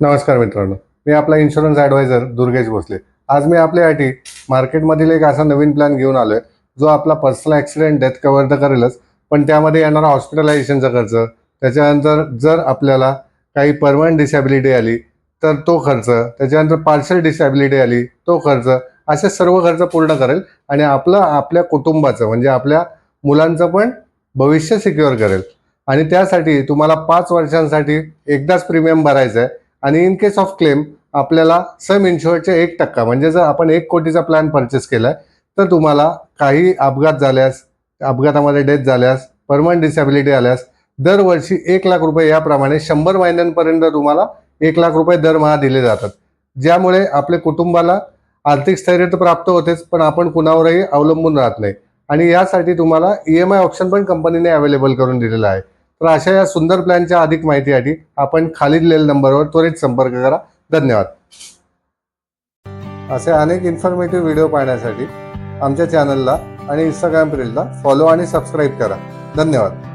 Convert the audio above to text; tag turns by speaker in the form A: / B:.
A: नमस्कार मित्रांनो. मी आपला इन्शुरन्स ॲडवायझर दुर्गेश भोसले. आज मी आपल्यासाठी मार्केटमधील एक असा नवीन प्लॅन घेऊन आलो आहे जो आपला पर्सनल ॲक्सिडेंट डेथ कव्हर तर करेलच पण त्यामध्ये येणारा हॉस्पिटलायझेशनचा खर्च त्याच्यानंतर जर आपल्याला काही परमनंट डिसॅबिलिटी आली तर तो खर्च त्याच्यानंतर पार्शल डिसॅबिलिटी आली तो खर्च असे सर्व खर्च पूर्ण करेल आणि आपलं आपल्या कुटुंबाचं म्हणजे आपल्या मुलांचं पण भविष्य सिक्युअर करेल. आणि त्यासाठी तुम्हाला पाच वर्षांसाठी एकदाच प्रीमियम भरायचं आहे आणि इन केस ऑफ क्लेम आपल्याला सम इन्शुअरचे एक टक्का म्हणजे जर आपण एक कोटीचा प्लॅन परचेस केलाय तर तुम्हाला काही अपघात झाल्यास अपघातामध्ये डेथ झाल्यास परमनंट डिसॅबिलिटी आल्यास दरवर्षी एक लाख रुपये याप्रमाणे शंभर महिन्यांपर्यंत तुम्हाला एक लाख रुपये दरमहा दिले जातात. ज्यामुळे आपल्या कुटुंबाला आर्थिक स्थैर्य तर प्राप्त होतेच पण आपण कुणावरही अवलंबून राहत नाही. आणि यासाठी तुम्हाला ई एम आय ऑप्शन पण कंपनीने अवेलेबल करून दिलेला आहे. तर अशा या सुंदर प्लॅनच्या अधिक माहितीसाठी आपण खाली दिलेल्या नंबरवर त्वरित संपर्क करा. धन्यवाद. असे अनेक इन्फॉर्मेटिव्ह व्हिडिओ पाहण्यासाठी आमच्या चॅनलला आणि इंस्टाग्राम पेजला फॉलो आणि सबस्क्राईब करा. धन्यवाद.